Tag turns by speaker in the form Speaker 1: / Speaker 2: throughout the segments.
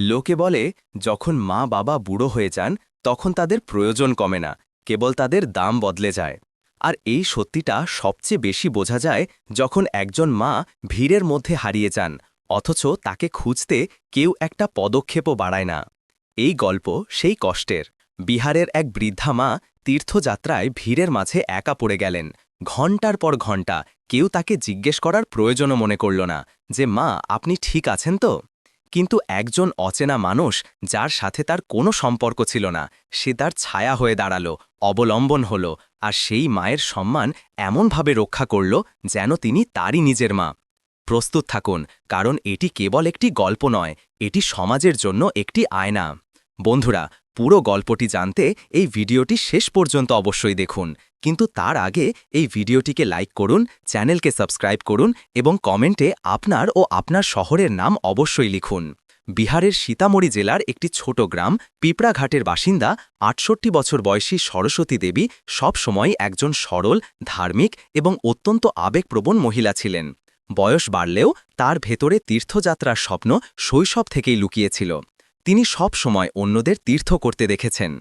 Speaker 1: লোকে বলে, যখন মা বাবা বুড়ো হয়ে যান, তখন তাদের প্রয়োজন কমে না, কেবল তাদের দাম বদলে যায়। আর এই সত্যিটা সবচেয়ে বেশি বোঝা যায় যখন একজন মা ভিড়ের মধ্যে হারিয়ে যান, অথচ তাকে খুঁজতে কেউ একটা পদক্ষেপও বাড়ায় না। এই গল্প সেই কষ্টের। বিহারের এক বৃদ্ধা মা তীর্থযাত্রায় ভিড়ের মাঝে একা পড়ে গেলেন। ঘণ্টার পর ঘণ্টা কেউ তাকে জিজ্ঞেস করার প্রয়োজনও মনে করল না যে, মা, আপনি ঠিক আছেন তো? কিন্তু একজন অচেনা মানুষ যার সাথে তার কোনো সম্পর্ক ছিল না, সে তার ছায়া হয়ে দাঁড়াল, অবলম্বন হল আর সেই মায়ের সম্মান এমনভাবে রক্ষা করল যেন তিনি তারই নিজের মা। প্রস্তুত থাকুন, কারণ এটি কেবল একটি গল্প নয়, এটি সমাজের জন্য একটি আয়না। বন্ধুরা পুরো গল্পটি জানতে এই ভিডিওটি শেষ পর্যন্ত অবশ্যই দেখুন। কিন্তু তার আগে এই ভিডিওটিকে লাইক করুন, চ্যানেলকে সাবস্ক্রাইব করুন এবং কমেন্টে আপনার ও আপনার শহরের নাম অবশ্যই লিখুন। বিহারের সীতামড়ি জেলার একটি ছোট গ্রাম, পিপড়াঘাটের বাসিন্দা, আটষট্টি বছর বয়সী সরস্বতী দেবী সবসময় একজন সরল, ধার্মিক এবং অত্যন্ত আবেগপ্রবণ মহিলা ছিলেন। বয়স বাড়লেও তার ভেতরে তীর্থযাত্রার স্বপ্ন শৈশব থেকেই লুকিয়েছিল। তিনি সব সময় অন্যদের তীর্থ করতে দেখেছেন।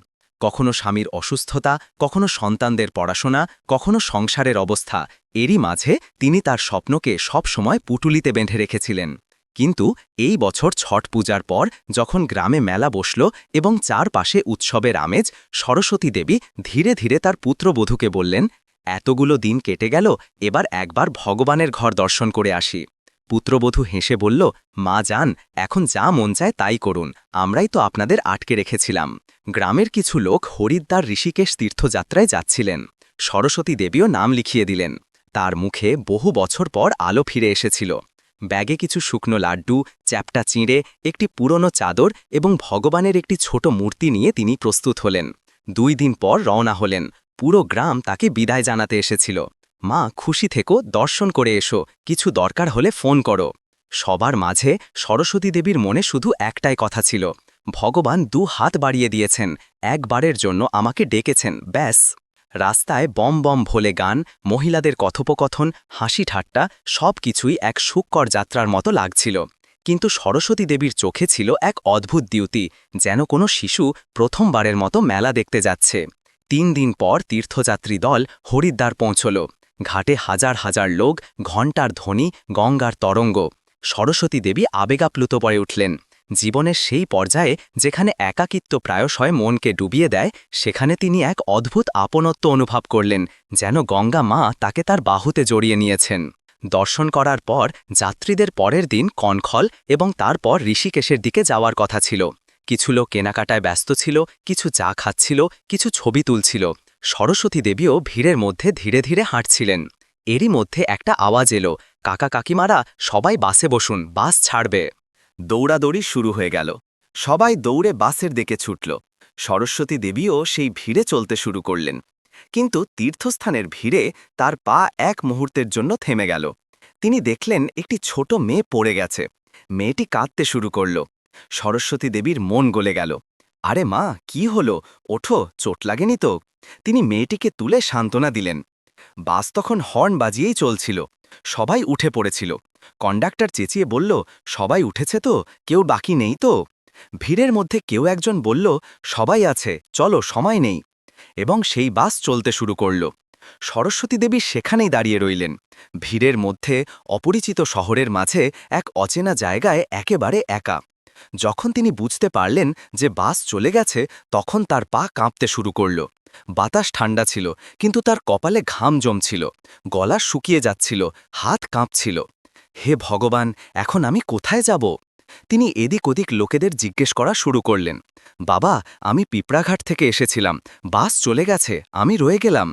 Speaker 1: কখনো স্বামীর অসুস্থতা, কখনো সন্তানদের পড়াশোনা, কখনো সংসারের অবস্থা, এরই মাঝে তিনি তার স্বপ্নকে সব সময় পুটুলিতে বেঁধে রেখেছিলেন। কিন্তু এই বছর ছট পূজার পর যখন গ্রামে মেলা বসল এবং চারপাশে উৎসবের আমেজ, সরস্বতী দেবী ধীরে ধীরে তার পুত্রবধূকে বললেন, এতগুলো দিন কেটে গেল, এবার একবার ভগবানের ঘর দর্শন করে আসি। পুত্রবধূ হেসে বলল, মা যান, এখন যা মন চায় তাই করুন, আমরাই তো আপনাদের আটকে রেখেছিলাম। গ্রামের কিছু লোক হরিদ্বার ঋষিকেশ তীর্থযাত্রায় যাচ্ছিলেন। সরস্বতী দেবীও নাম লিখিয়ে দিলেন। তার মুখে বহু বছর পর আলো ফিরে এসেছিল। ব্যাগে কিছু শুকনো লাড্ডু, চ্যাপটা চিঁড়ে, একটি পুরনো চাদর এবং ভগবানের একটি ছোট মূর্তি নিয়ে তিনি প্রস্তুত হলেন। দুই দিন পর রওনা হলেন। পুরো গ্রাম তাকে বিদায় জানাতে এসেছিল। মা, খুশি থেকো, দর্শন করে এসো। কিছু দরকার হলে ফোন করো। সবার মাঝে সরস্বতী দেবীর মনে শুধু একটাই কথা ছিল। ভগবান দু হাত বাড়িয়ে দিয়েছেন, একবারের জন্য আমাকে ডেকেছেন, ব্যাস। রাস্তায় বম বম ভোলে গান, মহিলাদের কথোপকথন, হাসি ঠাট্টা, সব কিছুই এক সুক্কর যাত্রার মতো লাগছিল। কিন্তু সরস্বতী দেবীর চোখে ছিল এক অদ্ভুত দ্যুতি, যেন কোনো শিশু প্রথমবারের মতো মেলা দেখতে যাচ্ছে। তিন দিন পর তীর্থযাত্রী দল হরিদ্বার পৌঁছল। ঘাটে হাজার হাজার লোক, ঘণ্টার ধ্বনি, গঙ্গার তরঙ্গ। সরস্বতী দেবী আবেগাপ্লুত পড়ে উঠলেন। জীবনের সেই পর্যায়ে যেখানে একাকিত্ব প্রায়শয় মনকে ডুবিয়ে দেয়, সেখানে তিনি এক অদ্ভুত আপনত্ব অনুভব করলেন, যেন গঙ্গা মা তাকে তার বাহুতে জড়িয়ে নিয়েছেন। দর্শন করার পর যাত্রীদের পরের দিন কনখল এবং তারপর ঋষিকেশের দিকে যাওয়ার কথা ছিল। কিছু লোক কেনাকাটায় ব্যস্ত ছিল, কিছু চা খাচ্ছিল, কিছু ছবি তুলছিল। সরস্বতী দেবীও ভিড়ের মধ্যে ধীরে ধীরে হাঁটছিলেন। এরই মধ্যে একটা আওয়াজ এলো, কাকা কাকিমারা, সবাই বাসে বসুন, বাস ছাড়বে। দৌড়াদৌড়ি শুরু হয়ে গেল। সবাই দৌড়ে বাসের দিকে ছুটল। সরস্বতী দেবীও সেই ভিড়ে চলতে শুরু করলেন। কিন্তু তীর্থস্থানের ভিড়ে তার পা এক মুহূর্তের জন্য থেমে গেল। তিনি দেখলেন একটি ছোট মেয়ে পড়ে গেছে। মেয়েটি কাঁদতে শুরু করল। সরস্বতী দেবীর মন গলে গেল। আরে মা, কি হলো? ওঠো, চোট লাগেনি তো। তিনি মেয়েটিকে তুলে সান্ত্বনা দিলেন। বাস তখন হর্ন বাজিয়েই চলছিল। সবাই উঠে পড়েছিল। কন্ডাক্টর চেঁচিয়ে বলল, সবাই উঠেছে তো? কেউ বাকি নেই তো? ভিড়ের মধ্যে কেউ একজন বলল, সবাই আছে, চলো, সময় নেই। এবং সেই বাস চলতে শুরু করল। সরস্বতী দেবী সেখানেই দাঁড়িয়ে রইলেন। ভিড়ের মধ্যে অপরিচিত শহরের মাঝে এক অচেনা জায়গায় একেবারে একা। যখন তিনি বুঝতে পারলেন যে বাস চলে গেছে, তখন তার পা কাঁপতে শুরু করল। বাতাস ঠান্ডা ছিল, কিন্তু তার কপালে ঘাম জমছিল, গলা শুকিয়ে যাচ্ছিল, হাত কাঁপছিল। হে ভগবান, এখন আমি কোথায় যাব? তিনি এদিক ওদিক লোকেদের জিজ্ঞেস করা শুরু করলেন। বাবা, আমি পিঁপড়াঘাট থেকে এসেছিলাম, বাস চলে গেছে, আমি রয়ে গেলাম।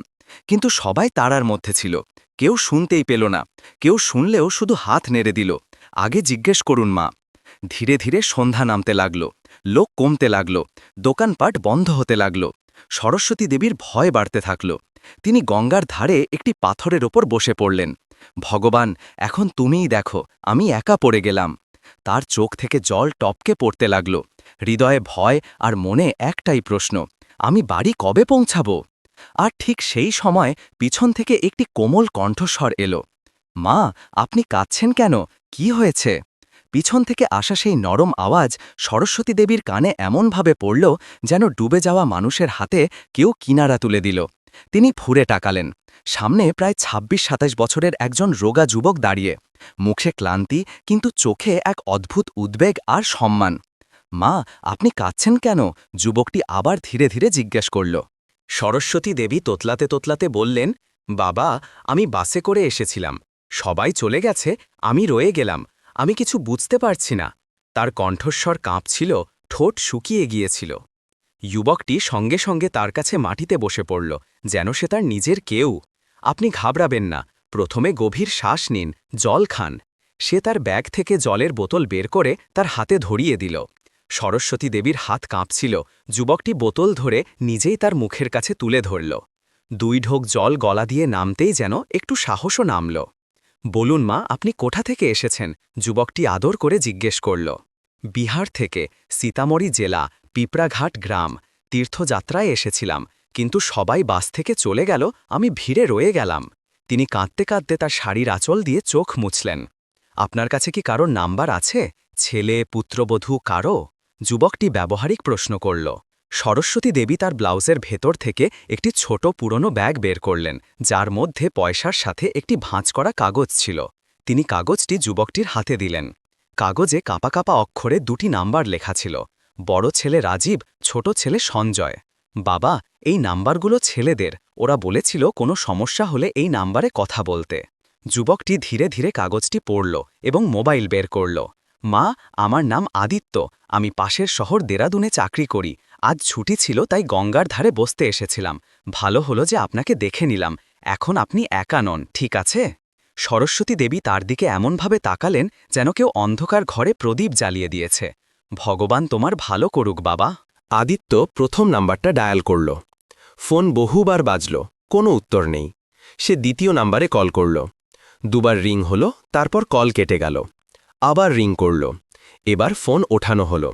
Speaker 1: কিন্তু সবাই তারার মধ্যে ছিল, কেউ শুনতেই পেল না, কেউ শুনলেও শুধু হাত নেড়ে দিল। আগে জিজ্ঞেস করুন মা। ধীরে ধীরে সন্ধ্যা নামতে লাগল, লোক কমতে লাগল, দোকানপাট বন্ধ হতে লাগল, সরস্বতী দেবীর ভয় বাড়তে থাকল। তিনি গঙ্গার ধারে একটি পাথরের ওপর বসে পড়লেন। ভগবান, এখন তুমিই দেখো, আমি একা পড়ে গেলাম। তার চোখ থেকে জল টপকে পড়তে লাগল। হৃদয়ে ভয় আর মনে একটাই প্রশ্ন, আমি বাড়ি কবে পৌঁছাব? আর ঠিক সেই সময় পিছন থেকে একটি কোমল কণ্ঠস্বর এলো, মা, আপনি কাঁদছেন কেন? কি হয়েছে? পিছন থেকে আসা সেই নরম আওয়াজ সরস্বতী দেবীর কানে এমনভাবে পড়ল যেন ডুবে যাওয়া মানুষের হাতে কেউ কিনারা তুলে দিল। তিনি ফুরে টাকালেন সামনে প্রায় ২৬ সাতাশ বছরের একজন রোগা যুবক দাঁড়িয়ে। মুখে ক্লান্তি, কিন্তু চোখে এক অদ্ভুত উদ্বেগ আর সম্মান। মা, আপনি কাঁদছেন কেন? যুবকটি আবার ধীরে ধীরে জিজ্ঞেস করল। সরস্বতী দেবী তোতলাতে তোতলাতে বললেন, বাবা, আমি বাসে করে এসেছিলাম। সবাই চলে গেছে, আমি রয়ে গেলাম। আমি কিছু বুঝতে পারছি না। তার কণ্ঠস্বর কাঁপছিল, ঠোঁট শুকিয়ে গিয়েছিল। যুবকটি সঙ্গে সঙ্গে তার কাছে মাটিতে বসে পড়ল, যেন সে তার নিজের কেউ। আপনি ঘাবড়াবেন না, প্রথমে গভীর শ্বাস নিন, জল খান। সে তার ব্যাগ থেকে জলের বোতল বের করে তার হাতে ধরিয়ে দিল। সরস্বতী দেবীর হাত কাঁপছিল, যুবকটি বোতল ধরে নিজেই তার মুখের কাছে তুলে ধরল। দুই ঢোক জল গলা দিয়ে নামতেই যেন একটু সাহসও নামল। বলুন মা, আপনি কোঠা থেকে এসেছেন? যুবকটি আদর করে জিজ্ঞেস করল। বিহার থেকে সীতামড়ি জেলা, পিপড়াঘাট গ্রাম। তীর্থযাত্রায় এসেছিলাম, কিন্তু সবাই বাস থেকে চলে গেল, আমি ভিড়ে রয়ে গেলাম। তিনি কাঁদতে কাঁদতে তার শাড়ির আঁচল দিয়ে চোখ মুছলেন। আপনার কাছে কি কারোর নাম্বার আছে? ছেলে, পুত্রবধূ, কারও? যুবকটি ব্যবহারিক প্রশ্ন করল। সরস্বতী দেবী তার ব্লাউজের ভেতর থেকে একটি ছোট পুরনো ব্যাগ বের করলেন, যার মধ্যে পয়সার সাথে একটি ভাঁজ করা কাগজ ছিল। তিনি কাগজটি যুবকটির হাতে দিলেন। কাগজে কাঁপা কাঁপা অক্ষরে দুটি নাম্বার লেখা ছিল, বড় ছেলে রাজীব, ছোট ছেলে সঞ্জয়। বাবা, এই নাম্বারগুলো ছেলেদের, ওরা বলেছিল কোনো সমস্যা হলে এই নাম্বারে কথা বলতে। যুবকটি ধীরে ধীরে কাগজটি পড়ল এবং মোবাইল বের করল। মা, আমার নাম আদিত্য, আমি পাশের শহর দেরাদুনে চাকরি করি আজ ছুটি ছিল, তাই গঙ্গার ধারে বসতে এসেছিলাম। ভালো হলো যে আপনাকে দেখে নিলাম। এখন আপনি একা নন, ঠিক আছে? সরস্বতী দেবী তার দিকে এমনভাবে তাকালেন যেন কেউ অন্ধকার ঘরে প্রদীপ জ্বালিয়ে দিয়েছে। ভগবান তোমার ভালো করুক, বাবা। আদিত্য প্রথম নাম্বারটা ডায়াল করল। ফোন বহুবার বাজল, কোনো উত্তর নেই। সে দ্বিতীয় নাম্বারে কল করল। দুবার রিং হল, তারপর কল কেটে গেল। আবার রিং করল। এবার ফোন ওঠানো হলো।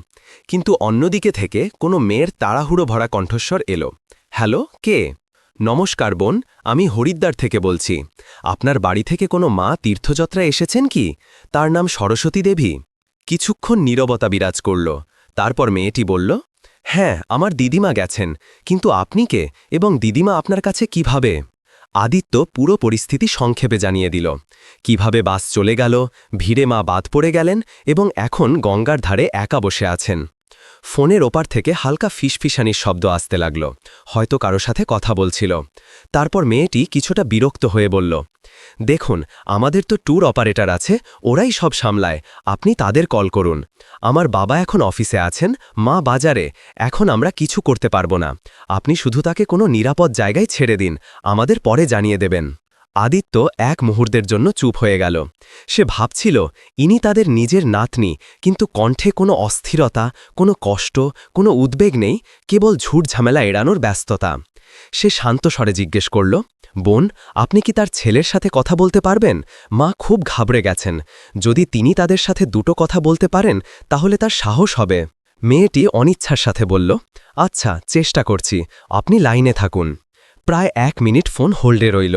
Speaker 1: কিন্তু অন্যদিকে থেকে কোনো মেয়ের তাড়াহুড়ো ভরা কণ্ঠস্বর এলো। হ্যালো, কে? নমস্কার, বোন, আমি হরিদ্বার থেকে বলছি। আপনার বাড়ি থেকে কোনো মা তীর্থযাত্রায় এসেছেন কি? তার নাম সরস্বতী দেবী। কিছুক্ষণ নীরবতা বিরাজ করল। তারপর মেয়েটি বলল হ্যাঁ আমার দিদিমা গেছেন। কিন্তু আপনি কে এবং দিদিমা আপনার কাছে কীভাবে? আদিত্য পুরো পরিস্থিতি সংক্ষেপে জানিয়ে দিল। কীভাবে বাস চলে গেল, ভিড়ে মা বাদ পড়ে গেলেন এবং এখন গঙ্গার ধারে একা বসে আছেন। ফোনের ওপার থেকে হালকা ফিসফিসানির শব্দ আসতে লাগল। হয়তো কারও সাথে কথা বলছিল। তারপর মেয়েটি কিছুটা বিরক্ত হয়ে বলল, দেখুন, আমাদের তো ট্যুর অপারেটর আছে, ওরাই সব সামলায়। আপনি তাদের কল করুন। আমার বাবা এখন অফিসে আছেন, মা বাজারে। এখন আমরা কিছু করতে পারব না। আপনি শুধু তাকে কোনো নিরাপদ জায়গায় ছেড়ে দিন। আমাদের পরে জানিয়ে দেবেন। আদিত্য এক মুহূর্তের জন্য চুপ হয়ে গেল। সে ভাবছিল, ইনি তাদের নিজের নাতনি, কিন্তু কণ্ঠে কোনো অস্থিরতা, কোনো কষ্ট, কোনো উদ্বেগ নেই, কেবল ঝুট ঝামেলা এড়ানোর ব্যস্ততা। সে শান্ত স্বরে জিজ্ঞেস করল, বোন, আপনি কি তার ছেলের সাথে কথা বলতে পারবেন? মা খুব ঘাবড়ে গেছেন। যদি তিনি তাদের সাথে দুটো কথা বলতে পারেন, তাহলে তার সাহস হবে। মেয়েটি অনিচ্ছার সাথে বলল আচ্ছা চেষ্টা করছি। আপনি লাইনে থাকুন। প্রায় এক মিনিট ফোন হোল্ডে রইল।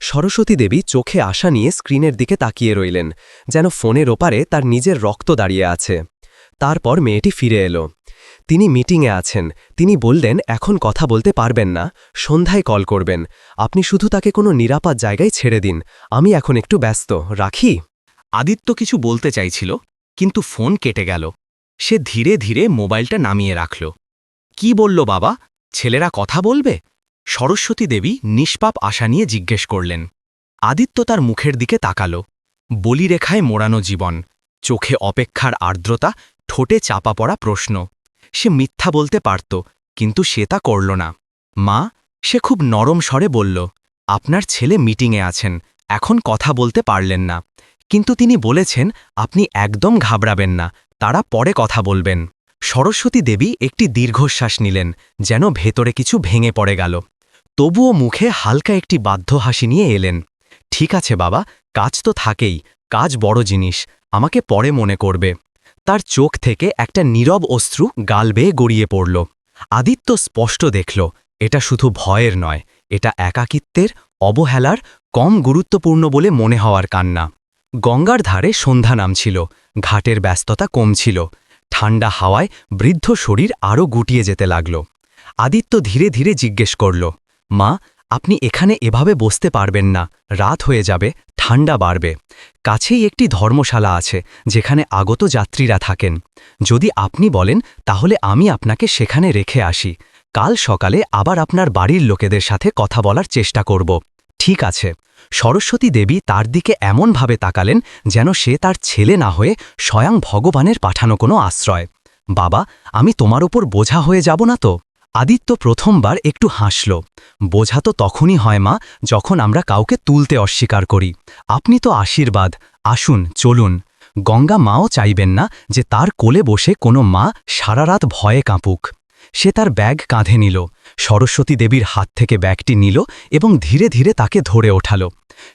Speaker 1: সরস্বতী দেবী চোখে আশা নিয়ে স্ক্রিনের দিকে তাকিয়ে রইলেন, যেন ফোনের ওপারে তার নিজের রক্ত দাঁড়িয়ে আছে। তারপর মেয়েটি ফিরে এলো। তিনি মিটিংয়ে আছেন। তিনি বললেন, এখন কথা বলতে পারবেন না। সন্ধ্যায় কল করবেন। আপনি শুধু তাকে কোনো নিরাপদ জায়গায় ছেড়ে দিন। আমি এখন একটু ব্যস্ত। রাখি? আদিত্য কিছু বলতে চাইছিল, কিন্তু ফোন কেটে গেল। সে ধীরে ধীরে মোবাইলটা নামিয়ে রাখল। কি বলল বাবা? ছেলেরা কথা বলবে? সরস্বতী দেবী নিষ্পাপ আশা নিয়ে জিজ্ঞেস করলেন, আদিত্য তার মুখের দিকে তাকাল, বলিরেখায় মোড়ানো জীবন, চোখে অপেক্ষার আর্দ্রতা, ঠোঁটে চাপা পড়া প্রশ্ন। সে মিথ্যা বলতে পারত, কিন্তু সে তা করল না। মা, সে খুব নরম স্বরে বলল, আপনার ছেলে মিটিংয়ে আছেন, এখন কথা বলতে পারলেন না। কিন্তু তিনি বলেছেন, আপনি একদম ঘাবড়াবেন না, তারা পরে কথা বলবেন। সরস্বতী দেবী একটি দীর্ঘশ্বাস নিলেন, যেন ভেতরে কিছু ভেঙে পড়ে গেল। তবুও মুখে হালকা একটি বাধ্য হাসি নিয়ে এলেন, ঠিক আছে বাবা, কাজ তো থাকেই, কাজ বড় জিনিস, আমাকে পরে মনে করবে। তার চোখ থেকে একটা নীরব অশ্রু গাল বেয়ে গড়িয়ে পড়ল। আদিত্য স্পষ্ট দেখল, এটা শুধু ভয়ের নয়, এটা একাকিত্বের, অবহেলার, কম গুরুত্বপূর্ণ বলে মনে হওয়ার কান্না। গঙ্গার ধারে সন্ধ্যা নামছিল, ঘাটের ব্যস্ততা কমছিল ঠান্ডা হাওয়ায় বৃদ্ধ শরীর আরও গুটিয়ে যেতে লাগল। আদিত্য ধীরে ধীরে জিজ্ঞেস করল, মা, আপনি এখানে এভাবে বসতে পারবেন না, রাত হয়ে যাবে, ঠান্ডা বাড়বে। কাছেই একটি ধর্মশালা আছে, যেখানে আগত যাত্রীরা থাকেন। যদি আপনি বলেন, তাহলে আমি আপনাকে সেখানে রেখে আসি। কাল সকালে আবার আপনার বাড়ির লোকেদের সাথে কথা বলার চেষ্টা করব। ঠিক আছে। সরস্বতী দেবী তার দিকে এমনভাবে তাকালেন যেন সে তার ছেলে না হয়ে স্বয়ং ভগবানের পাঠানো কোনো আশ্রয়। বাবা, আমি তোমার ওপর বোঝা হয়ে যাব না তো? আদিত্য প্রথমবার একটু হাসল। বোঝা তো তখনই হয় মা, যখন আমরা কাউকে তুলতে অস্বীকার করি। আপনি তো আশীর্বাদ। আসুন, চলুন। গঙ্গা মাও চাইবেন না যে তার কোলে বসে কোনো মা সারা রাত ভয়ে কাঁপুক। সে তার ব্যাগ কাঁধে নিল। সরস্বতী দেবীর হাত থেকে ব্যাগটি নিল এবং ধীরে ধীরে তাকে ধরে ওঠাল।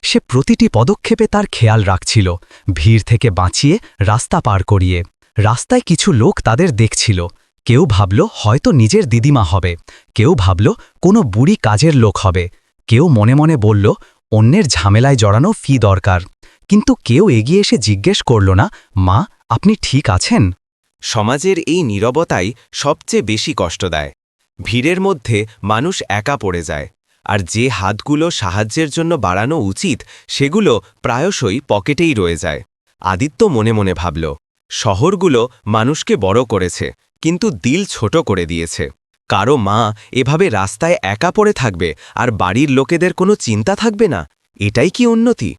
Speaker 1: সে প্রতিটি পদক্ষেপে তার খেয়াল রাখছিল, ভিড় থেকে বাঁচিয়ে রাস্তা পার করিয়ে। রাস্তায় কিছু লোক তাদের দেখছিল। কেউ ভাবল, হয়তো নিজের দিদিমা হবে। কেউ ভাবল, কোনো বুড়ি কাজের লোক হবে। কেউ মনে মনে বলল, অন্যের ঝামেলায় জড়ানো ফি দরকার। কিন্তু কেউ এগিয়ে এসে জিজ্ঞেস করল না, মা, আপনি ঠিক আছেন? সমাজের এই নীরবতাই সবচেয়ে বেশি কষ্ট দেয়। ভিড়ের মধ্যে মানুষ একা পড়ে যায়। আর যে হাতগুলো সাহায্যের জন্য বাড়ানো উচিত, সেগুলো প্রায়শই পকেটেই রয়ে যায়। আদিত্য মনে মনে ভাবল, শহরগুলো মানুষকে বড় করেছে, কিন্তু দিল ছোট করে দিয়েছে। কারও মা এভাবে রাস্তায় একা পড়ে থাকবে, আর বাড়ির লোকেদের কোনো চিন্তা থাকবে না? এটাই কি উন্নতি?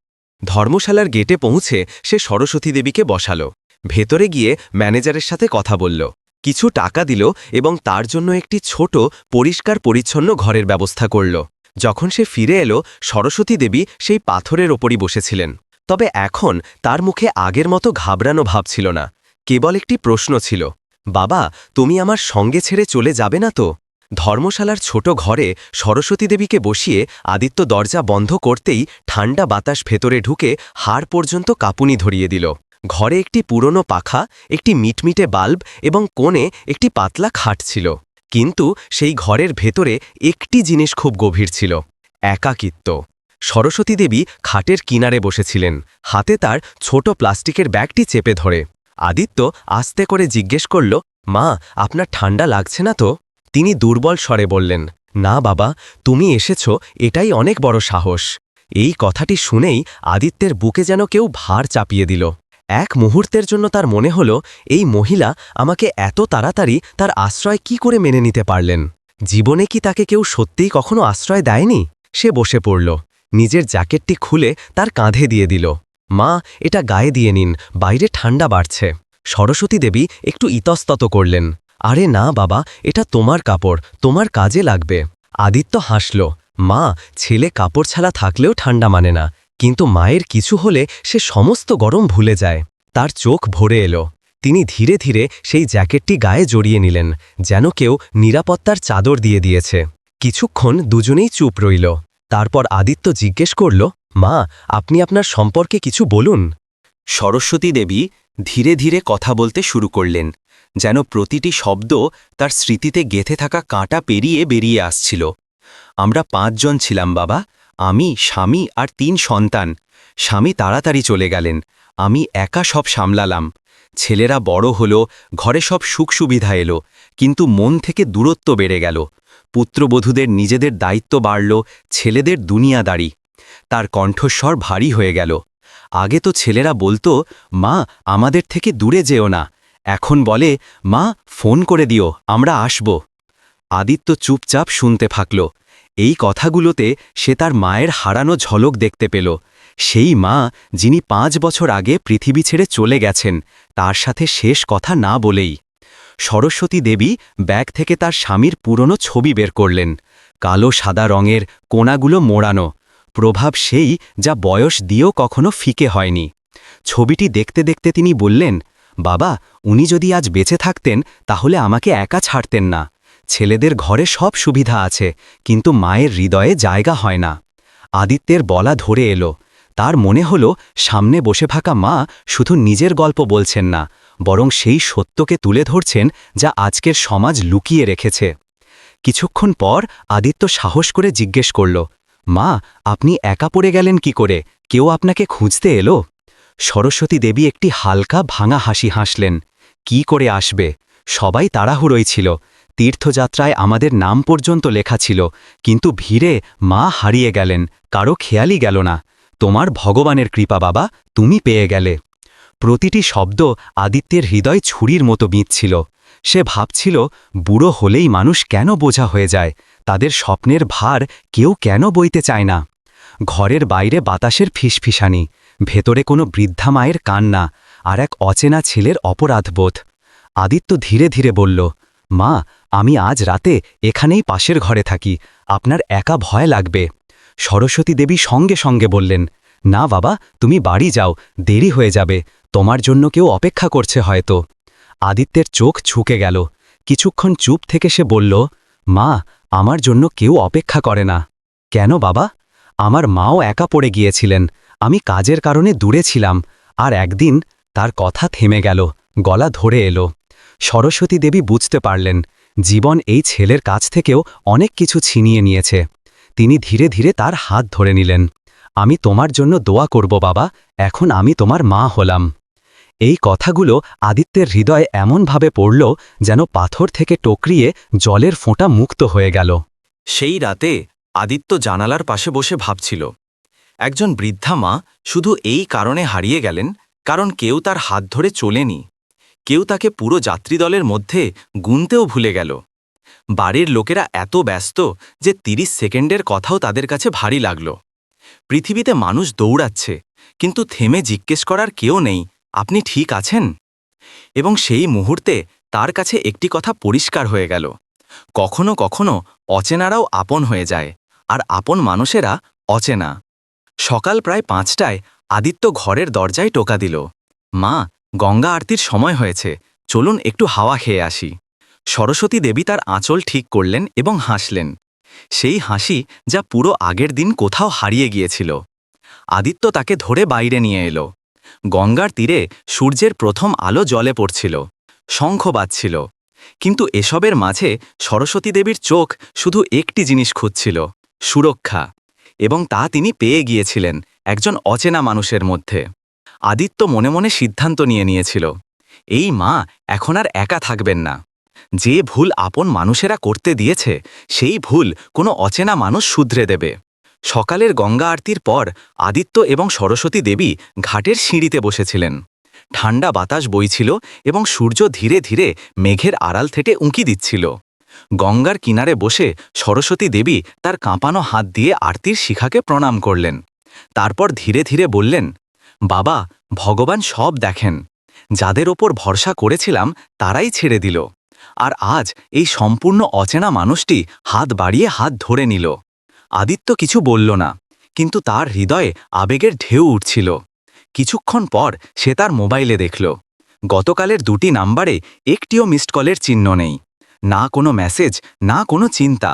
Speaker 1: ধর্মশালার গেটে পৌঁছে সে সরস্বতী দেবীকে বসালো। ভেতরে গিয়ে ম্যানেজারের সাথে কথা বলল। কিছু টাকা দিল এবং তার জন্য একটি ছোট, পরিষ্কার, পরিচ্ছন্ন ঘরের ব্যবস্থা করল। যখন সে ফিরে এলো, সরস্বতী দেবী সেই পাথরের ওপরই বসেছিলেন। তবে এখন তার মুখে আগের মতো ঘাবড়ানো ভাব ছিল না। কেবল একটি প্রশ্ন ছিল, বাবা, তুমি আমার সঙ্গে ছেড়ে চলে যাবে না তো? ধর্মশালার ছোট ঘরে সরস্বতী দেবীকে বসিয়ে আদিত্য দরজা বন্ধ করতেই ঠান্ডা বাতাস ভেতরে ঢুকে হাড় পর্যন্ত কাঁপুনি ধরিয়ে দিল। ঘরে একটি পুরনো পাখা, একটি মিটমিটে বাল্ব এবং কোণে একটি পাতলা খাট ছিল। কিন্তু সেই ঘরের ভেতরে একটি জিনিস খুব গভীর ছিল, একাকিত্ব। সরস্বতী দেবী খাটের কিনারে বসেছিলেন, হাতে তার ছোট প্লাস্টিকের ব্যাগটি চেপে ধরে। আদিত্য আস্তে করে জিজ্ঞেস করল, মা, আপনার ঠান্ডা লাগছে না তো? তিনি দুর্বল স্বরে বললেন, না বাবা, তুমি এসেছ, এটাই অনেক বড় সাহস। এই কথাটি শুনেই আদিত্যের বুকে যেন কেউ ভার চাপিয়ে দিল। এক মুহূর্তের জন্য তার মনে হল, এই মহিলা আমাকে এত তাড়াতাড়ি তার আশ্রয় কি করে মেনে নিতে পারলেন? জীবনে কি তাকে কেউ সত্যিই কখনো আশ্রয় দেয়নি? সে বসে পড়ল। নিজের জ্যাকেটটি খুলে তার কাঁধে দিয়ে দিল। মা, এটা গায়ে দিয়ে নিন, বাইরে ঠান্ডা বাড়ছে। সরস্বতী দেবী একটু ইতস্তত করলেন। আরে না বাবা, এটা তোমার কাপড়, তোমার কাজে লাগবে। আদিত্য হাসল। মা, ছেলে কাপড় ছাড়া থাকলেও ঠান্ডা মানে না। কিন্তু মায়ের কিছু হলে সে সমস্ত গরম ভুলে যায়। তার চোখ ভরে এলো। তিনি ধীরে ধীরে সেই জ্যাকেটটি গায়ে জড়িয়ে নিলেন, যেন কেউ নিরাপত্তার চাদর দিয়ে দিয়েছে। কিছুক্ষণ দুজনেই চুপ রইল। তারপর আদিত্য জিজ্ঞেস করল, মা, আপনি আপনার সম্পর্কে কিছু বলুন? সরস্বতী দেবী ধীরে ধীরে কথা বলতে শুরু করলেন, যেন প্রতিটি শব্দ তার স্মৃতিতে গেথে থাকা কাঁটা পেরিয়ে বেরিয়ে আসছিল। আমরা পাঁচজন ছিলাম বাবা আমি, স্বামী আর তিন সন্তান। স্বামী তাড়াতাড়ি চলে গেলেন। আমি একা সব সামলালাম। ছেলেরা বড় হল, ঘরে সব সুখ সুবিধা এলো, কিন্তু মন থেকে দূরত্ব বেড়ে গেল। পুত্রবধূদের নিজেদের দায়িত্ব বাড়ল, ছেলেদের দুনিয়াদারি। তার কণ্ঠস্বর ভারী হয়ে গেল। আগে তো ছেলেরা বলতো, মা, আমাদের থেকে দূরে যেও না। এখন বলে, মা, ফোন করে দিও, আমরা আসব। আদিত্য চুপচাপ শুনতে থাকল। এই কথাগুলোতে সে তার মায়ের হারানো ঝলক দেখতে পেল। সেই মা যিনি পাঁচ বছর আগে পৃথিবী ছেড়ে চলে গেছেন, তার সাথে শেষ কথা না বলেই। সরস্বতী দেবী ব্যাগ থেকে তার স্বামীর পুরনো ছবি বের করলেন। কালো সাদা রঙের কোনাগুলো মোড়ানো। প্রভাব সেই যা বয়স দিয়েও কখনো ফিকে হয়নি। ছবিটি দেখতে দেখতে তিনি বললেন, বাবা, উনি যদি আজ বেঁচে থাকতেন, তাহলে আমাকে একা ছাড়তেন না। ছেলেদের ঘরে সব সুবিধা আছে, কিন্তু মায়ের হৃদয়ে জায়গা হয় না। আদিত্যের বলা ধরে এলো, তার মনে হল সামনে বসে থাকা মা শুধু নিজের গল্প বলছেন না, বরং সেই সত্যকে তুলে ধরছেন যা আজকের সমাজ লুকিয়ে রেখেছে। কিছুক্ষণ পর আদিত্য সাহস করে জিজ্ঞেস করল, মা, আপনি একা পড়ে গেলেন কি করে? কেউ আপনাকে খুঁজতে এলো?
Speaker 2: সরস্বতী দেবী একটি হালকা ভাঙা হাসি হাসলেন, কি করে আসবে? সবাই তাড়াহুড়োই ছিল তীর্থযাত্রায় আমাদের নাম পর্যন্ত লেখা ছিল, কিন্তু ভিড়ে মা হারিয়ে গেলেন, কারও খেয়ালই গেল না। তোমার ভগবানের কৃপা বাবা, তুমি পেয়ে গেলে। প্রতিটি শব্দ আদিত্যের হৃদয় ছুরির মতো বিঁধছিল। সে ভাবছিল, বুড়ো হলেই মানুষ কেন বোঝা হয়ে যায়? তাদের স্বপ্নের ভার কেউ কেন বইতে চায় না? ঘরের বাইরে বাতাসের ফিসফিসানি, ভেতরে কোনো বৃদ্ধা মায়ের কান্না, আর এক অচেনা ছেলের অপরাধবোধ। আদিত্য ধীরে ধীরে বলল মা, আমি আজ রাতে এখানেই পাশের ঘরে থাকি। আপনার একা ভয় লাগবে। সরস্বতী দেবী সঙ্গে সঙ্গে বললেন, না বাবা, তুমি বাড়ি যাও, দেরি হয়ে যাবে। তোমার জন্য কেউ অপেক্ষা করছে হয়তো। আদিত্যের চোখ ছুকে গেল। কিছুক্ষণ চুপ থেকে সে বলল, মা, আমার জন্য কেউ অপেক্ষা করে না। কেন বাবা? আমার মাও একা পড়ে গিয়েছিলেন। আমি কাজের কারণে দূরে ছিলাম। আর একদিন তার কথা থেমে গেল, গলা ধরে এলো। সরস্বতী দেবী বুঝতে পারলেন, জীবন এই ছেলের কাছ থেকেও অনেক কিছু ছিনিয়ে নিয়েছে। তিনি ধীরে ধীরে তার হাত ধরে নিলেন, আমি তোমার জন্য দোয়া করব বাবা, এখন আমি তোমার মা হলাম। এই কথাগুলো আদিত্যের হৃদয় এমনভাবে পড়ল যেন পাথর থেকে টকরিয়ে জলের ফোঁটা মুক্ত হয়ে গেল।
Speaker 1: সেই রাতে আদিত্য জানালার পাশে বসে ভাবছিল, একজন বৃদ্ধা মা শুধু এই কারণে হারিয়ে গেলেন, কারণ কেউ তার হাত ধরে চলেনি। কেউ তাকে পুরো যাত্রীদলের মধ্যে গুনতেও ভুলে গেল। বাড়ির লোকেরা এত ব্যস্ত যে ৩০ সেকেন্ডের কথাও তাদের কাছে ভারী লাগল। পৃথিবীতে মানুষ দৌড়াচ্ছে, কিন্তু থেমে জিজ্ঞেস করার কেউ নেই, আপনি ঠিক আছেন? এবং সেই মুহূর্তে তার কাছে একটি কথা পরিষ্কার হয়ে গেল। কখনো কখনো অচেনারাও আপন হয়ে যায়, আর আপন মানুষেরা অচেনা। সকাল প্রায় পাঁচটায় আদিত্য ঘরের দরজায় টোকা দিল, মা গঙ্গা আরতির সময় হয়েছে। চলুন একটু হাওয়া খেয়ে আসি। সরস্বতী দেবী তার আঁচল ঠিক করলেন এবং হাসলেন। সেই হাসি যা পুরো আগের দিন কোথাও হারিয়ে গিয়েছিল। আদিত্য তাকে ধরে বাইরে নিয়ে এলো। গঙ্গার তীরে সূর্যের প্রথম আলো জলে পড়ছিল। শঙ্খ বাজছিল। কিন্তু এসবের মাঝে সরস্বতী দেবীর চোখ শুধু একটি জিনিস খুঁজছিল, সুরক্ষা। এবং তা তিনি পেয়ে গিয়েছিলেন একজন অচেনা মানুষের মধ্যে। আদিত্য মনে মনে সিদ্ধান্ত নিয়ে নিয়েছিল। এই মা এখন আর একা থাকবেন না। যে ভুল আপন মানুষেরা করতে দিয়েছে, সেই ভুল কোনো অচেনা মানুষ শুধরে দেবে। সকালের গঙ্গা আরতির পর আদিত্য এবং সরস্বতী দেবী ঘাটের সিঁড়িতে বসেছিলেন। ঠান্ডা বাতাস বইছিল এবং সূর্য ধীরে ধীরে মেঘের আড়াল থেকে উঁকি দিচ্ছিল। গঙ্গার কিনারে বসে সরস্বতী দেবী তার কাঁপানো হাত দিয়ে আরতির শিখাকে প্রণাম করলেন। তারপর ধীরে ধীরে বললেন বাবা, ভগবান সব দেখেন। যাদের ওপর ভরসা করেছিলাম, তারাই ছেড়ে দিল। আর আজ এই সম্পূর্ণ অচেনা মানুষটি হাত বাড়িয়ে হাত ধরে নিল। আদিত্য কিছু বলল না, কিন্তু তার হৃদয়ে আবেগের ঢেউ উঠছিল। কিছুক্ষণ পর সে তার মোবাইলে দেখল, গতকালের দুটি নাম্বারে একটিও মিসড কলের চিহ্ন নেই। না কোনো মেসেজ না কোনো চিন্তা,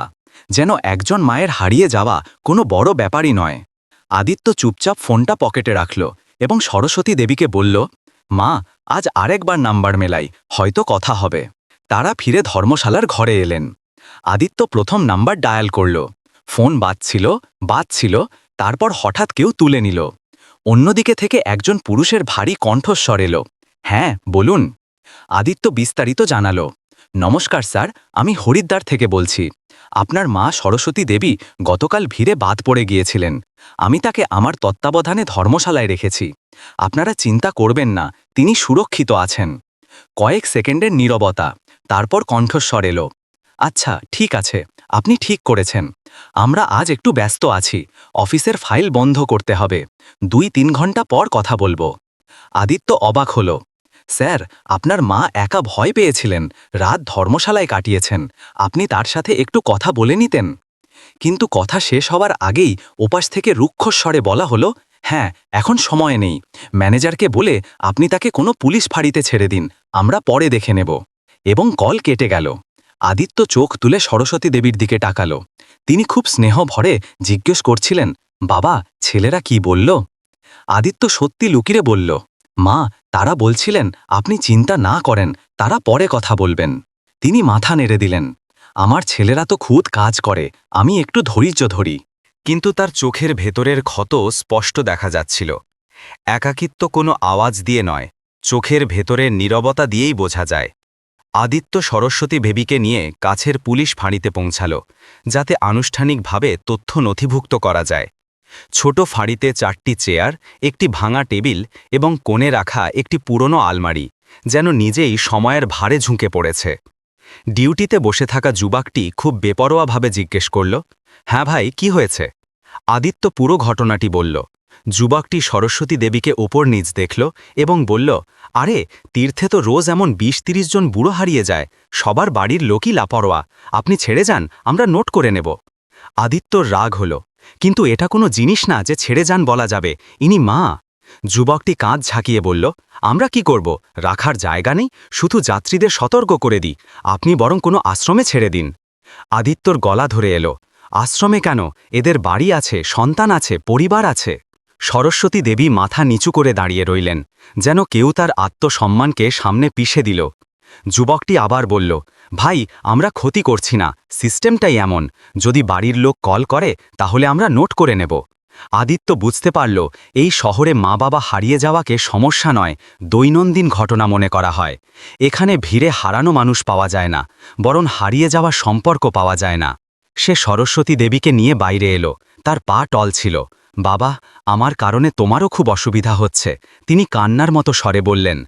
Speaker 1: যেন একজন মায়ের হারিয়ে যাওয়া কোনো বড় ব্যাপারই নয়। আদিত্য চুপচাপ ফোনটা পকেটে রাখল এবং সরস্বতী দেবীকে বলল, মা, আজ আরেকবার নাম্বার মেলাই, হয়তো কথা হবে। তারা ফিরে ধর্মশালার ঘরে এলেন। আদিত্য প্রথম নাম্বার ডায়াল করল। ফোন বাজছিল বাজছিল, তারপর হঠাৎ কেউ তুলে নিল। অন্যদিকে থেকে একজন পুরুষের ভারী কণ্ঠস্বর এলো। হ্যাঁ বলুন। আদিত্য বিস্তারিত জানালো, নমস্কার স্যার, আমি হরিদ্বার থেকে বলছি। আপনার মা সরস্বতী দেবী গতকাল ভিড়ে বাদ পড়ে গিয়েছিলেন। আমি তাকে আমার তত্ত্বাবধানে ধর্মশালায় রেখেছি। আপনারা চিন্তা করবেন না, তিনি সুরক্ষিত আছেন। কয়েক সেকেন্ডের নীরবতা, তারপর কণ্ঠস্বর এলো। আচ্ছা ঠিক আছে, আপনি ঠিক করেছেন। আমরা আজ একটু ব্যস্ত আছি, অফিসের ফাইল বন্ধ করতে হবে। দুই তিন ঘণ্টা পর কথা বলব। আদিত্য অবাক হল। স্যার, আপনার মা একা ভয় পেয়েছিলেন, রাত ধর্মশালায় কাটিয়েছেন, আপনি তার সাথে একটু কথা বলে নিতেন। কিন্তু কথা শেষ হওয়ার আগেই ওপাশ থেকে রুক্ষস্বরে বলা হলো হ্যাঁ এখন সময় নেই। ম্যানেজারকে বলে আপনি তাকে কোনো পুলিশ ফাঁড়িতে ছেড়ে দিন, আমরা পরে দেখে নেব। এবং কল কেটে গেল। আদিত্য চোখ তুলে সরস্বতী দেবীর দিকে টাকালো তিনি খুব স্নেহ ভরে জিজ্ঞেস করছিলেন, বাবা, ছেলেরা কি বলল? আদিত্য সত্যি লুকিরে বলল, মা তারা বলছিলেন, আপনি চিন্তা না করেন, তারা পরে কথা বলবেন। তিনি মাথা নেড়ে দিলেন, আমার ছেলেরা তো খুদ কাজ করে, আমি একটু ধৈর্য ধরি। কিন্তু তার চোখের ভেতরের ক্ষত স্পষ্ট দেখা যাচ্ছিল।
Speaker 2: একাকিত্ব কোনো আওয়াজ দিয়ে নয়, চোখের ভেতরের নীরবতা দিয়েই বোঝা যায়। আদিত্য সরস্বতী বেবিকে নিয়ে কাছের পুলিশ ফাঁড়িতে পৌঁছাল, যাতে আনুষ্ঠানিকভাবে তথ্য নথিভুক্ত করা যায়। ছোট ফাঁড়িতে চারটি চেয়ার, একটি ভাঙা টেবিল এবং কোণে রাখা একটি পুরনো আলমারি, যেন নিজেই সময়ের ভারে ঝুঁকে পড়েছে। ডিউটিতে বসে থাকা যুবাকটি খুব বেপরোয়াভাবে জিজ্ঞেস করল হ্যাঁ ভাই, কি হয়েছে? আদিত্য পুরো ঘটনাটি বলল। যুবকটি সরস্বতী দেবীকে ওপর নিচ দেখল এবং বলল, আরে, তীর্থে তো রোজ এমন বিশ তিরিশ জন বুড়ো হারিয়ে যায়, সবার বাড়ির লোকই লাপরোয়া, আপনি ছেড়ে যান, আমরা নোট করে নেব। আদিত্যর রাগ হল। কিন্তু এটা কোনো জিনিস না যে ছেড়ে যান বলা যাবে। ইনি মা। যুবকটি কাঁধ ঝাঁকিয়ে বলল, আমরা কি করব? রাখার জায়গা নেই। শুধু যাত্রীদের সতর্ক করে দিই। আপনি বরং কোনো আশ্রমে ছেড়ে দিন। আদিত্যর গলা ধরে এলো, আশ্রমে কেন? এদের বাড়ি আছে, সন্তান আছে, পরিবার আছে। সরস্বতী দেবী মাথা নিচু করে দাঁড়িয়ে রইলেন, যেন কেউ তার আত্মসম্মানকে সামনে পিষে দিল। যুবকটি আবার বলল, ভাই, আমরা ক্ষতি করছি না, সিস্টেমটাই এমন। যদি বাড়ির লোক কল করে, তাহলে আমরা নোট করে নেব। আদিত্য বুঝতে পারল, এই শহরে মা বাবা হারিয়ে যাওয়াকে সমস্যা নয়, দৈনন্দিন ঘটনা মনে করা হয়। এখানে ভিড়ে হারানো মানুষ পাওয়া যায় না, বরং হারিয়ে যাওয়া সম্পর্ক পাওয়া যায় না। সে সরস্বতী দেবীকে নিয়ে বাইরে এলো, তার পা টল ছিল। বাবা, আমার কারণে তোমারও খুব অসুবিধা হচ্ছে। তিনি কান্নার মতো স্বরে বললেন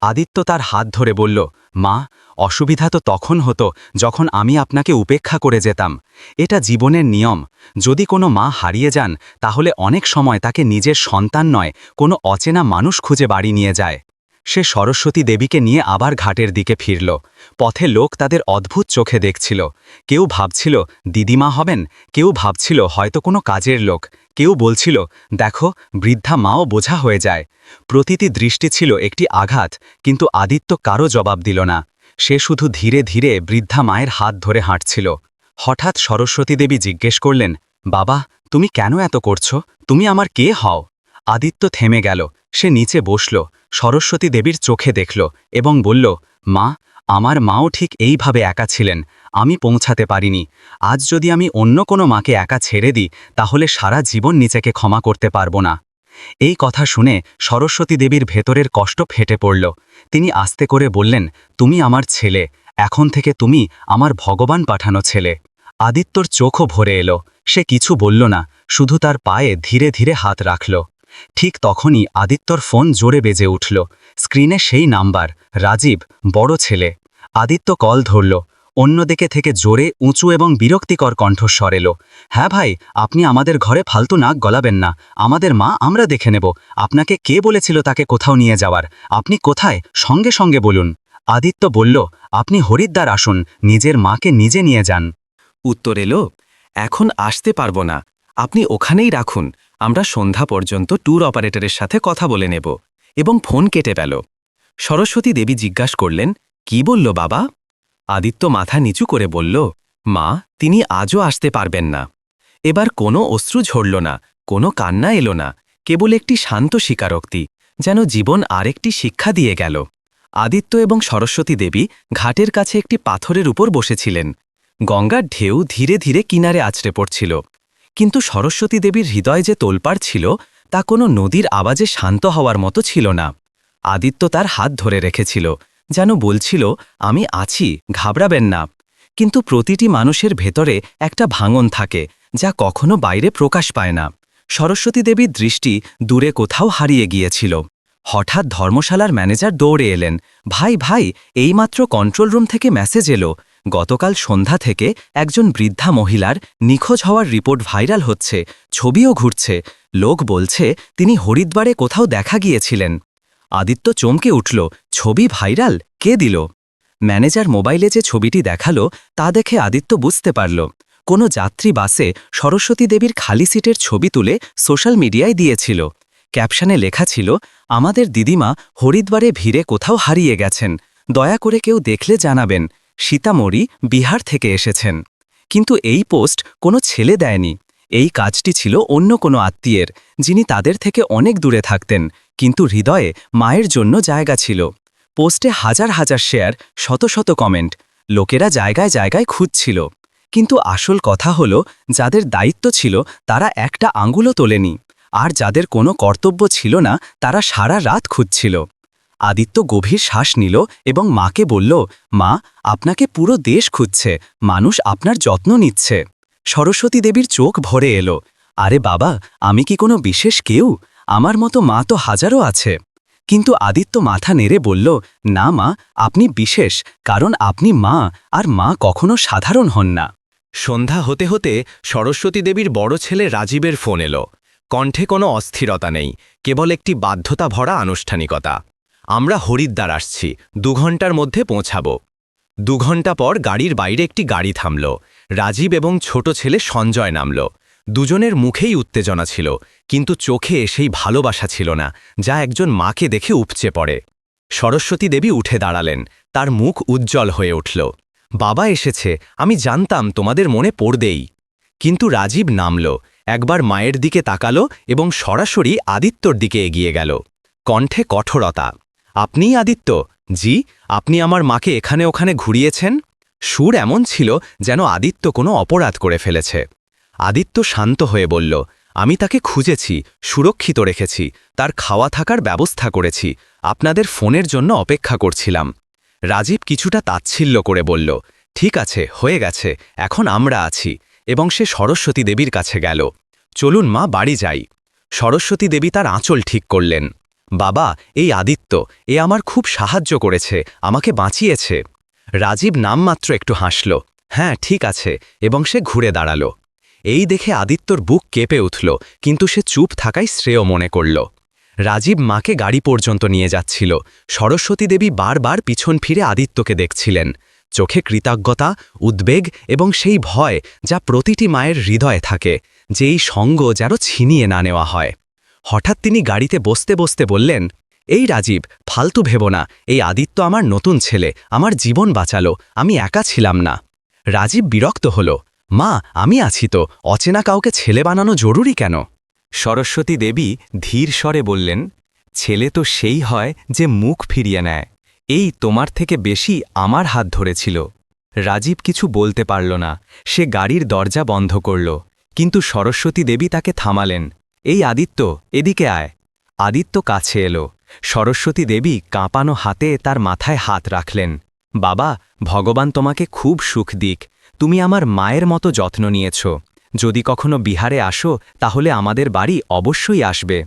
Speaker 2: আদিত্য তার হাত ধরে বলল, মা, অসুবিধা তো তখন হতো যখন আমি আপনাকে উপেক্ষা করে যেতাম। এটা জীবনের নিয়ম। যদি কোনো মা হারিয়ে যান, তাহলে অনেক সময় তাকে নিজের সন্তান নয়, কোনো অচেনা মানুষ খুঁজে বাড়ি নিয়ে যায়। সে সরস্বতী দেবীকে নিয়ে আবার ঘাটের দিকে ফিরল। পথে লোক তাদের অদ্ভুত চোখে দেখছিল। কেউ ভাবছিল, দিদিমা হবেন? কেউ ভাবছিল, হয়তো কোনো কাজের লোক। কেউ বলছিল, দেখো, বৃদ্ধা মাও বোঝা হয়ে যায়। প্রতিটি দৃষ্টি ছিল একটি আঘাত, কিন্তু আদিত্য কারও জবাব দিল না। সে শুধু ধীরে ধীরে বৃদ্ধা মায়ের হাত ধরে হাঁটছিল। হঠাৎ সরস্বতী দেবী জিজ্ঞেস করলেন, বাবা, তুমি কেন এত করছ? তুমি আমার কে হও? আদিত্য থেমে গেল। সে নিচে বসল, সরস্বতী দেবীর চোখে দেখল এবং বলল, মা, আমার মাও ঠিক এইভাবে একা ছিলেন, আমি পৌঁছাতে পারিনি। আজ যদি আমি অন্য কোনো মাকে একা ছেড়ে দিই, তাহলে সারা জীবন নিজেকে ক্ষমা করতে পারব না। এই কথা শুনে সরস্বতী দেবীর ভেতরের কষ্ট ফেটে পড়ল। তিনি আস্তে করে বললেন, তুমি আমার ছেলে, এখন থেকে তুমি আমার ভগবান পাঠানো ছেলে। আদিত্যর চোখও ভরে এলো। সে কিছু বলল না, শুধু তার পায়ে ধীরে ধীরে হাত রাখল। ঠিক তখনই আদিত্যর ফোন জোরে বেজে উঠল। স্ক্রিনে সেই নাম্বার। রাজীব, বড় ছেলে। আদিত্য কল ধরল। অন্যদিকে থেকে জোরে উঁচু এবং বিরক্তিকর কণ্ঠস্বর এলো। হ্যাঁ ভাই, আপনি আমাদের ঘরে ফালতু নাক গলাবেন না। আমাদের মা আমরা দেখে নেব। আপনাকে কে বলেছিল তাকে কোথাও নিয়ে যাওয়ার? আপনি কোথায়? সঙ্গে সঙ্গে বলুন। আদিত্য বলল, আপনি হরিদ্বার আসুন। নিজের মাকে নিজে নিয়ে যান।
Speaker 1: উত্তর এলো, এখন আসতে পারব না। আপনি ওখানেই রাখুন। আমরা সন্ধ্যা পর্যন্ত ট্যুর অপারেটরের সাথে কথা বলে নেব এবং ফোন কেটে পেল। সরস্বতী দেবী জিজ্ঞাসা করলেন, কি বলল বাবা? আদিত্য মাথা নিচু করে বলল, মা, তিনি আজও আসতে পারবেন না। এবার কোনো অশ্রু ঝরল না, কোনো কান্না এলো না, কেবল একটি শান্ত স্বীকারোক্তি, যেন জীবন আরেকটি শিক্ষা দিয়ে গেল। আদিত্য এবং সরস্বতী দেবী ঘাটের কাছে একটি পাথরের উপর বসেছিলেন। গঙ্গার ঢেউ ধীরে ধীরে কিনারে আছড়ে পড়ছিল। কিন্তু সরস্বতী দেবীর হৃদয় যে তোলপাড় ছিল, তা কোনো নদীর আওয়াজে শান্ত হওয়ার মতো ছিল না। আদিত্য তার হাত ধরে রেখেছিল, যেন বলছিল, আমি আছি, ঘাবড়াবেন না। কিন্তু প্রতিটি মানুষের ভেতরে একটা ভাঙন থাকে, যা কখনো বাইরে প্রকাশ পায় না। সরস্বতী দেবীর দৃষ্টি দূরে কোথাও হারিয়ে গিয়েছিল। হঠাৎ ধর্মশালার ম্যানেজার দৌড়ে এলেন। ভাই ভাই, এইমাত্র কন্ট্রোল রুম থেকে মেসেজ এলো। গতকাল সন্ধ্যা থেকে একজন বৃদ্ধা মহিলার নিখোঁজ হওয়ার রিপোর্ট ভাইরাল হচ্ছে, ছবিও ঘুরছে। লোক বলছে, তিনি হরিদ্বারে কোথাও দেখা গিয়েছিলেন। আদিত্য চমকে উঠল, ছবি ভাইরাল? কে দিল? ম্যানেজার মোবাইলে যে ছবিটি দেখাল, তা দেখে আদিত্য বুঝতে পারল। কোনো যাত্রী বাসে সরস্বতী দেবীর খালি সিটের ছবি তুলে সোশ্যাল মিডিয়ায় দিয়েছিল। ক্যাপশনে লেখা ছিল, আমাদের দিদিমা হরিদ্বারে ভিড়ে কোথাও হারিয়ে গেছেন। দয়া করে কেউ দেখলে জানাবেন। সীতামড়ি বিহার থেকে এসেছেন। কিন্তু এই পোস্ট কোনো ছেলে দেয়নি। এই কাজটি ছিল অন্য কোনো আত্মীয়ের, যিনি তাদের থেকে অনেক দূরে থাকতেন, কিন্তু হৃদয়ে মায়ের জন্য জায়গা ছিল। পোস্টে হাজার হাজার শেয়ার, শত শত কমেন্ট, লোকেরা জায়গায় জায়গায় খুঁজছিল। কিন্তু আসল কথা হল, যাদের দায়িত্ব ছিল, তারা একটা আঙ্গুলও তোলেনি।
Speaker 2: আর যাদের কোনো কর্তব্য ছিল না, তারা সারা রাত খুঁজছিল। আদিত্য গভীর শ্বাস নিল এবং মাকে বলল, মা, আপনাকে পুরো দেশ খুঁজছে, মানুষ আপনার যত্ন নিচ্ছে। সরস্বতী দেবীর চোখ ভরে এলো। আরে বাবা, আমি কি কোনো বিশেষ কেউ? আমার মতো মা তো হাজারো আছে। কিন্তু আদিত্য মাথা নেড়ে বলল, না মা, আপনি বিশেষ, কারণ আপনি মা, আর মা কখনো সাধারণ হন না।
Speaker 1: সন্ধ্যা হতে হতে সরস্বতী দেবীর বড় ছেলে রাজীবের ফোন এলো। কণ্ঠে কোনো অস্থিরতা নেই, কেবল একটি বাধ্যতা ভরা আনুষ্ঠানিকতা। আমরা হরিদ্বার আসছি। দু ঘণ্টার মধ্যে পৌঁছাব। দু ঘণ্টা পর গাড়ির বাইরে একটি গাড়ি থামল। রাজীব এবং ছোট ছেলে সঞ্জয় নামল। দুজনের মুখেই উত্তেজনা ছিল, কিন্তু চোখে সেই ভালোবাসা ছিল না, যা একজন মাকে দেখে উপচে পড়ে। সরস্বতী দেবী উঠে দাঁড়ালেন, তার মুখ উজ্জ্বল হয়ে উঠল। বাবা এসেছে, আমি জানতাম তোমাদের মনে পড়বেই। কিন্তু রাজীব নামল, একবার মায়ের দিকে তাকালো এবং সরাসরি আদিত্যর দিকে এগিয়ে গেল। কণ্ঠে কঠোরতা। আপনিই আদিত্য। জি, আপনি আমার মাকে এখানে ওখানে ঘুরিয়েছেন? সুর এমন ছিল যেন আদিত্য কোনো অপরাধ করে ফেলেছে। আদিত্য শান্ত হয়ে বলল, আমি তাকে খুঁজেছি, সুরক্ষিত রেখেছি, তার খাওয়া থাকার ব্যবস্থা করেছি, আপনাদের ফোনের জন্য অপেক্ষা করছিলাম। রাজীব কিছুটা তাচ্ছিল্য করে বলল, ঠিক আছে, হয়ে গেছে, এখন আমরা আছি। এবং সে সরস্বতী দেবীর কাছে গেল, চলুন মা, বাড়ি যাই। সরস্বতী দেবী তার আঁচল ঠিক করলেন। বাবা, এই আদিত্য, এ আমার খুব সাহায্য করেছে, আমাকে বাঁচিয়েছে। রাজীব নামমাত্র একটু হাসল। হ্যাঁ ঠিক আছে, এবং সে ঘুরে দাঁড়াল। এই দেখে আদিত্যর বুক কেঁপে উঠল, কিন্তু সে চুপ থাকাই শ্রেয় মনে করল। রাজীব মাকে গাড়ি পর্যন্ত নিয়ে যাচ্ছিল। সরস্বতী দেবী বারবার পিছন ফিরে আদিত্যকে দেখছিলেন। চোখে কৃতজ্ঞতা, উদ্বেগ এবং সেই ভয় যা প্রতিটি মায়ের হৃদয়ে থাকে যে এই সঙ্গ যেন ছিনিয়ে না নেওয়া হয়। হঠাৎ তিনি গাড়িতে বসতে বসতে বললেন, এই রাজীব, ফালতু ভেব না, এই আদিত্য আমার নতুন ছেলে, আমার জীবন বাঁচালো, আমি একা ছিলাম না। রাজীব বিরক্ত হল, মা, আমি আছি তো, অচেনা কাউকে ছেলে বানানো জরুরি কেন? সরস্বতী দেবী ধীর স্বরে বললেন, ছেলে তো সেই হয় যে মুখ ফিরিয়ে নেয়, এই তোমার থেকে বেশি আমার হাত ধরেছিল। রাজীব কিছু বলতে পারল না, সে গাড়ির দরজা বন্ধ করল, কিন্তু সরস্বতী দেবী তাকে থামালেন এই আদিত্য, এদিকে আয়। আদিত্য কাছে এলো। সরস্বতী দেবী কাঁপানো হাতে তার মাথায় হাত রাখলেন। বাবা, ভগবান তোমাকে খুব সুখ দিক। তুমি আমার মায়ের মতো যত্ন নিয়েছ। যদি কখনো বিহারে আসো, তাহলে আমাদের বাড়ি অবশ্যই আসবে।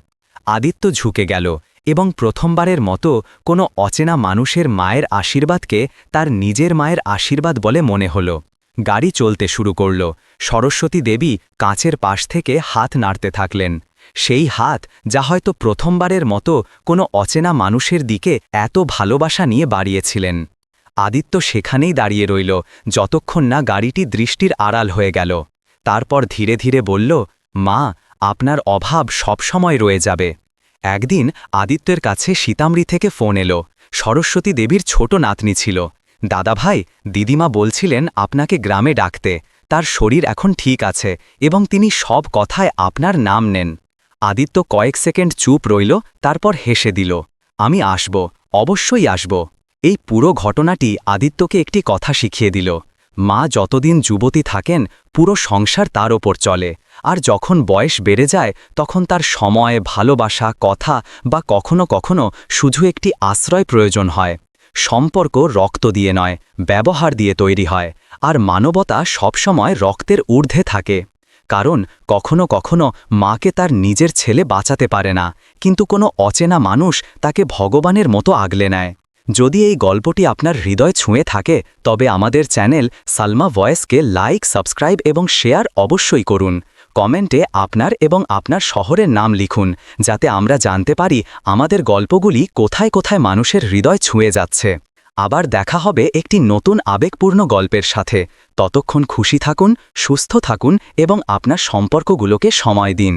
Speaker 1: আদিত্য ঝুঁকে গেল এবং প্রথমবারের মতো কোনো অচেনা মানুষের মায়ের আশীর্বাদকে তার নিজের মায়ের আশীর্বাদ বলে মনে হল। গাড়ি চলতে শুরু করল। সরস্বতী দেবী কাঁচের পাশ থেকে হাত নাড়তে থাকলেন। সেই হাত যা হয়তো প্রথমবারের মতো কোনো অচেনা মানুষের দিকে এত ভালোবাসা নিয়ে বাড়িয়েছিলেন। আদিত্য সেখানেই দাঁড়িয়ে রইল, যতক্ষণ না গাড়িটি দৃষ্টির আড়াল হয়ে গেল। তারপর ধীরে ধীরে বলল, মা, আপনার অভাব সবসময় রয়ে যাবে। একদিন আদিত্যের কাছে সীতামৃ থেকে ফোন এলো। সরস্বতী দেবীর ছোট নাতনি ছিল। দাদা ভাই দিদিমা বলছিলেন আপনাকে গ্রামে ডাকতে, তার শরীর এখন ঠিক আছে এবং তিনি সব কথায় আপনার নাম নেন। আদিত্য কয়েক সেকেন্ড চুপ রইল, তারপর হেসে দিল, আমি আসব, অবশ্যই আসব। এই পুরো ঘটনাটি আদিত্যকে একটি কথা শিখিয়ে দিল, মা যতদিন যুবতী থাকেন, পুরো সংসার তার ওপর চলে, আর যখন বয়স বেড়ে যায়, তখন তার সময়, ভালোবাসা, কথা বা কখনো কখনো শুধু একটি আশ্রয় প্রয়োজন হয়। সম্পর্ক রক্ত দিয়ে নয়, ব্যবহার দিয়ে তৈরি হয়, আর মানবতা সবসময় রক্তের ঊর্ধ্বে থাকে। কারণ কখনো কখনো মাকে তার নিজের ছেলে বাঁচাতে পারে না, কিন্তু কোনো অচেনা মানুষ তাকে ভগবানের মতো আগলে নেয়। যদি এই গল্পটি আপনার হৃদয় ছুঁয়ে থাকে, তবে আমাদের চ্যানেল সালমা ভয়েসকে লাইক, সাবস্ক্রাইব এবং শেয়ার অবশ্যই করুন। কমেন্টে আপনার এবং আপনার শহরের নাম লিখুন, যাতে আমরা জানতে পারি আমাদের গল্পগুলি কোথায় কোথায় মানুষের হৃদয় ছুঁয়ে যাচ্ছে। আবার দেখা হবে একটি নতুন আবেগপূর্ণ গল্পের সাথে। ততক্ষণ খুশি থাকুন, সুস্থ থাকুন এবং আপনার সম্পর্কগুলোকে সময় দিন।